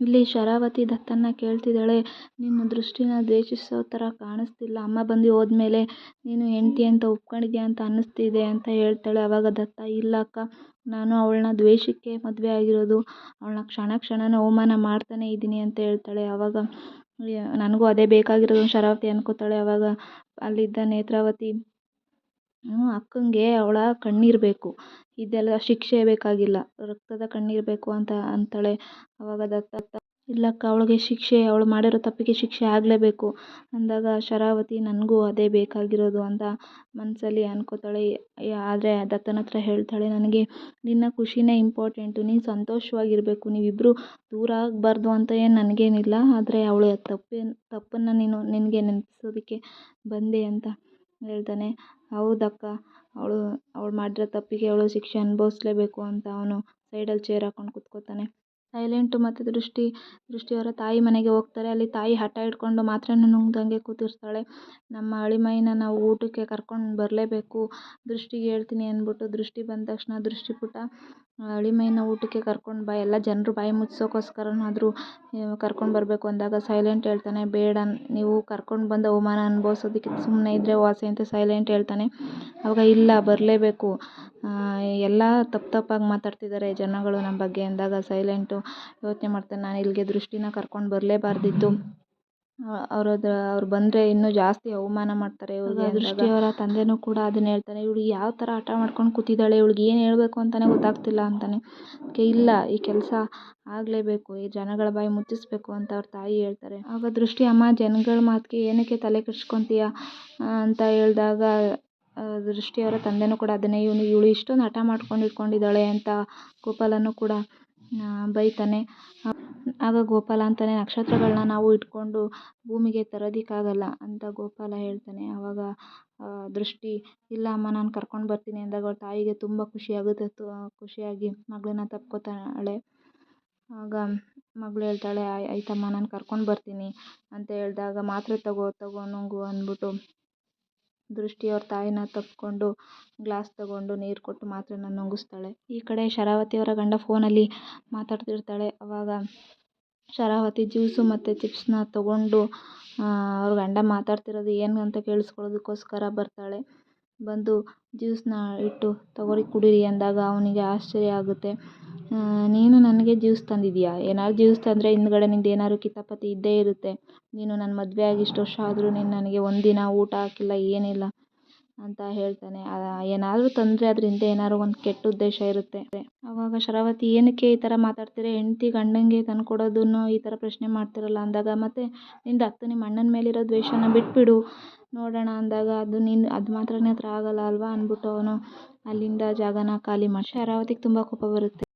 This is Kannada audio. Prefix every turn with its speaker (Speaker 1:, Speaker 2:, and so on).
Speaker 1: ಇಲ್ಲಿ ಶರಾವತಿ ದತ್ತನ್ನ ಕೇಳ್ತಿದ್ದಾಳೆ. ನಿನ್ನ ದೃಷ್ಟಿನ ದ್ವೇಷಿಸೋ ಥರ ಕಾಣಿಸ್ತಿಲ್ಲ. ಅಮ್ಮ ಬಂದು ಹೋದ್ಮೇಲೆ ನೀನು ಹೆಂಡ್ತಿ ಅಂತ ಒಪ್ಕೊಂಡಿದ್ಯಾ ಅಂತ ಅನ್ನಿಸ್ತಿದೆ ಅಂತ ಹೇಳ್ತಾಳೆ. ಅವಾಗ ದತ್ತ, ಇಲ್ಲ ಅಕ್ಕ, ನಾನು ಅವಳನ್ನ ದ್ವೇಷಕ್ಕೆ ಮದುವೆ ಆಗಿರೋದು. ಅವಳನ್ನ ಕ್ಷಣ ಕ್ಷಣನ ಅವಮಾನ ಮಾಡ್ತಾನೇ ಇದ್ದೀನಿ ಅಂತ ಹೇಳ್ತಾಳೆ. ಅವಾಗ, ನನಗೂ ಅದೇ ಬೇಕಾಗಿರೋದು ಶರಾವತಿ ಅನ್ಕೋತಾಳೆ. ಅವಾಗ ಅಲ್ಲಿದ್ದ ನೇತ್ರಾವತಿ ಅಕ್ಕಂಗೆ ಅವಳ ಕಣ್ಣೀರು ಬೇಕು. ಇದೆಲ್ಲ ಶಿಕ್ಷೆ ಬೇಕಾಗಿಲ್ಲ. ರಕ್ತದ ಕಣ್ಣಿರಬೇಕು ಅಂತ ಅಂತಾಳೆ. ಅವಾಗ ದತ್ತ ಇಲ್ಲಕ್ಕ, ಅವಳಿಗೆ ಶಿಕ್ಷೆ, ಅವಳು ಮಾಡಿರೋ ತಪ್ಪಿಗೆ ಶಿಕ್ಷೆ ಆಗಲೇಬೇಕು. ಅಂದಾಗ, ಶರಾವತಿ, ನನಗೂ ಅದೇ ಬೇಕಾಗಿರೋದು ಅಂತ ಮನಸ್ಸಲ್ಲಿ ಅನ್ಕೋತಾಳೆ. ಆದರೆ ದತ್ತನ ಹತ್ರ ಹೇಳ್ತಾಳೆ, ನನಗೆ ನಿನ್ನ ಖುಷಿನೇ ಇಂಪಾರ್ಟೆಂಟು ನೀನು ಸಂತೋಷವಾಗಿರಬೇಕು. ನೀವಿಬ್ಬರು ದೂರ ಆಗಬಾರ್ದು ಅಂತ ಏನು ನನಗೇನಿಲ್ಲ. ಆದರೆ ಅವಳ ತಪ್ಪೇನು, ತಪ್ಪನ್ನು ನೀನು ನಿನಗೆ ನೆನಪಿಸೋದಕ್ಕೆ ಬಂದೆ ಅಂತ ಹೇಳ್ತಾನೆ. ಹೌದಕ್ಕ. ಅವಳು ಅವಳು ಮಾಡಿರೋ ತಪ್ಪಿಗೆ ಅವಳು ಶಿಕ್ಷೆ ಅನುಭವಿಸ್ಲೇಬೇಕು ಅಂತ ಅವನು ಸೈಡಲ್ಲಿ ಚೇರ್ ಹಾಕೊಂಡು ಕೂತ್ಕೋತಾನೆ. ಸೈಲೆಂಟು ಮತ್ತು ದೃಷ್ಟಿ, ದೃಷ್ಟಿಯವರ ತಾಯಿ ಮನೆಗೆ ಹೋಗ್ತಾರೆ. ಅಲ್ಲಿ ತಾಯಿ ಹಠ ಹಿಡ್ಕೊಂಡು ಮಾತ್ರೆನ ನುಂಗ್ದಂಗೆ ಕೂತಿರ್ತಾಳೆ. ನಮ್ಮ ಅಳಿಮೈನ ನಾವು ಊಟಕ್ಕೆ ಕರ್ಕೊಂಡು ಬರಲೇಬೇಕು. ದೃಷ್ಟಿಗೆ ಹೇಳ್ತೀನಿ ಅಂದ್ಬಿಟ್ಟು ದೃಷ್ಟಿ ಬಂದ ತಕ್ಷಣ ದೃಷ್ಟಿ ಪುಟ, ಅಳಿಮೈನ ಊಟಕ್ಕೆ ಕರ್ಕೊಂಡು ಬಾ. ಎಲ್ಲ ಜನರು ಬಾಯಿ ಮುಚ್ಚಿಸೋಕ್ಕೋಸ್ಕರನಾದರೂ ಕರ್ಕೊಂಡು ಬರಬೇಕು ಅಂದಾಗ ಸೈಲೆಂಟ್ ಹೇಳ್ತಾನೆ, ಬೇಡ, ನೀವು ಕರ್ಕೊಂಡು ಬಂದು ಅವಮಾನ ಅನುಭವಿಸೋದಕ್ಕಿಂತ ಸುಮ್ಮನೆ ಇದ್ದರೆ ವಾಸಿ ಅಂತ ಸೈಲೆಂಟ್ ಹೇಳ್ತಾನೆ. ಆವಾಗ ಇಲ್ಲ, ಬರಲೇಬೇಕು. ಎಲ್ಲ ತಪ್ಪು ತಪ್ಪಾಗಿ ಮಾತಾಡ್ತಿದ್ದಾರೆ ಜನಗಳು ನಮ್ಮ ಬಗ್ಗೆ ಅಂದಾಗ ಸೈಲೆಂಟು. ಯೋಚನೆ ಮಾಡ್ತಾನೆ ನಾನು ಇಲ್ಲಿಗೆ ದೃಷ್ಟಿನ ಕರ್ಕೊಂಡು ಬರಲೇಬಾರ್ದಿತ್ತು. ಅವ್ರದ್ದು ಅವ್ರು ಬಂದರೆ ಇನ್ನೂ ಜಾಸ್ತಿ ಅವಮಾನ ಮಾಡ್ತಾರೆ ಇವ್ರಿಗೆ ದೃಷ್ಟಿಯವರ ತಂದೆಯೂ ಕೂಡ ಅದನ್ನ ಹೇಳ್ತಾನೆ ಇವಳು ಯಾವ ಥರ ಹಠ ಮಾಡ್ಕೊಂಡು ಕೂತಿದ್ದಾಳೆ ಇವ್ಳಿಗೆ ಏನು ಹೇಳಬೇಕು ಅಂತಲೇ ಗೊತ್ತಾಗ್ತಿಲ್ಲ ಅಂತಾನೆ. ಅದಕ್ಕೆ ಇಲ್ಲ ಈ ಕೆಲಸ ಆಗಲೇಬೇಕು ಈ ಜನಗಳ ಬಾಯಿ ಮುಚ್ಚಿಸ್ಬೇಕು ಅಂತ ಅವ್ರ ತಾಯಿ ಹೇಳ್ತಾರೆ. ಆಗ ದೃಷ್ಟಿ ಅಮ್ಮ ಜನಗಳ ಮಾತಿಗೆ ಏನಕ್ಕೆ ತಲೆ ಕೆಡ್ಸ್ಕೊತೀಯ? ಅಂತ ಹೇಳಿದಾಗ ದೃಷ್ಟಿಯವರ ತಂದೆಯೂ ಕೂಡ ಅದನ್ನೇ, ಇವನು ಇವಳು ಇಷ್ಟೊಂದು ಹಠ ಮಾಡ್ಕೊಂಡು ಇಟ್ಕೊಂಡಿದ್ದಾಳೆ ಅಂತ ಗೋಪಾಲನೂ ಕೂಡ ಬೈತಾನೆ. ಆಗ ಗೋಪಾಲ ಅಂತಾನೆ ನಕ್ಷತ್ರಗಳನ್ನ ನಾವು ಇಟ್ಕೊಂಡು ಭೂಮಿಗೆ ತರೋದಕ್ಕಾಗಲ್ಲ ಅಂತ ಗೋಪಾಲ ಹೇಳ್ತಾನೆ. ಆವಾಗ ದೃಷ್ಟಿ, ಇಲ್ಲ ಅಮ್ಮ, ನಾನು ಕರ್ಕೊಂಡು ಬರ್ತೀನಿ ಅಂದಾಗ ಅವ್ರ ತಾಯಿಗೆ ತುಂಬ ಖುಷಿಯಾಗುತ್ತೆ ಖುಷಿಯಾಗಿ ಮಗಳನ್ನ ತಪ್ಕೊತಾಳೆ. ಆಗ ಮಗಳು ಹೇಳ್ತಾಳೆ ಆಯ್ತಮ್ಮ, ನಾನು ಕರ್ಕೊಂಡು ಬರ್ತೀನಿ ಅಂತ ಹೇಳಿದಾಗ, ಮಾತ್ರೆ ತಗೋ ತಗೋ, ನುಂಗು ಅಂದ್ಬಿಟ್ಟು ದೃಷ್ಟಿ ಅವ್ರ ತಾಯಿನ ತಪ್ಪಿಕೊಂಡು ಗ್ಲಾಸ್ ತಗೊಂಡು ನೀರು ಕೊಟ್ಟು ಮಾತ್ರೆನ ನುಂಗಿಸ್ತಾಳೆ. ಈ ಕಡೆ ಶರಾವತಿ ಅವರ ಗಂಡ ಫೋನಲ್ಲಿ ಮಾತಾಡ್ತಿರ್ತಾಳೆ. ಅವಾಗ ಶರಾವತಿ ಜ್ಯೂಸು ಮತ್ತು ಚಿಪ್ಸ್ನ ತಗೊಂಡು ಅವ್ರ ಗಂಡ ಮಾತಾಡ್ತಿರೋದು ಏನು ಅಂತ ಕೇಳಿಸ್ಕೊಳ್ಳೋದಕ್ಕೋಸ್ಕರ ಬರ್ತಾಳೆ. ಬಂದು ಜ್ಯೂಸನ್ನ ಇಟ್ಟು ತಗೊಳ್ಳಿ ಕುಡೀರಿ ಅಂದಾಗ ಅವನಿಗೆ ಆಶ್ಚರ್ಯ ಆಗುತ್ತೆ. ನೀನು ನನಗೆ ಜ್ಯೂಸ್ ತಂದಿದ್ದೀಯಾ? ಏನಾದ್ರು ಜ್ಯೂಸ್ ತಂದರೆ ಹಿಂದ್ಗಡೆ ನಿಂದು ಏನಾದ್ರು ಕಿತಾಪತಿ ಇದ್ದೇ ಇರುತ್ತೆ. ನೀನು ನನ್ನ ಮದುವೆ ಆಗಿ ಇಷ್ಟು ವರ್ಷ ಆದರೂ ನೀನು ನನಗೆ ಒಂದಿನ ಊಟ ಹಾಕಿಲ್ಲ, ಏನಿಲ್ಲ ಅಂತ ಹೇಳ್ತಾನೆ. ಏನಾದರೂ ತಂದರೆ ಅದ್ರ ಹಿಂದೆ ಏನಾದ್ರು ಒಂದು ಕೆಟ್ಟ ಉದ್ದೇಶ ಇರುತ್ತೆ. ಆವಾಗ ಶರಾವತಿ, ಏನಕ್ಕೆ ಈ ಥರ ಮಾತಾಡ್ತೀರ? ಹೆಂಡ್ತಿ ಗಂಡಂಗೆ ತಂದ್ಕೊಡೋದನ್ನು ಈ ಥರ ಪ್ರಶ್ನೆ ಮಾಡ್ತಿರಲ್ಲ ಅಂದಾಗ, ಮತ್ತು ನಿಂದು ಅತ್ತೆ ನಿಮ್ಮ ಅಣ್ಣನ ಮೇಲಿರೋ ದ್ವೇಷನ ಬಿಟ್ಬಿಡು. ನೋಡೋಣ ಅಂದಾಗ, ಅದು ನೀನು, ಅದು ಮಾತ್ರ ನಿನ್ನ ಹತ್ರ ಆಗೋಲ್ಲ ಅಲ್ವಾ? ಅಂದ್ಬಿಟ್ಟು ಅವನು ಅಲ್ಲಿಂದ ಜಾಗನ ಖಾಲಿ ಮಾಡಿ ಶರಾವತಿಗೆ ತುಂಬ ಕೋಪ ಬರುತ್ತೆ.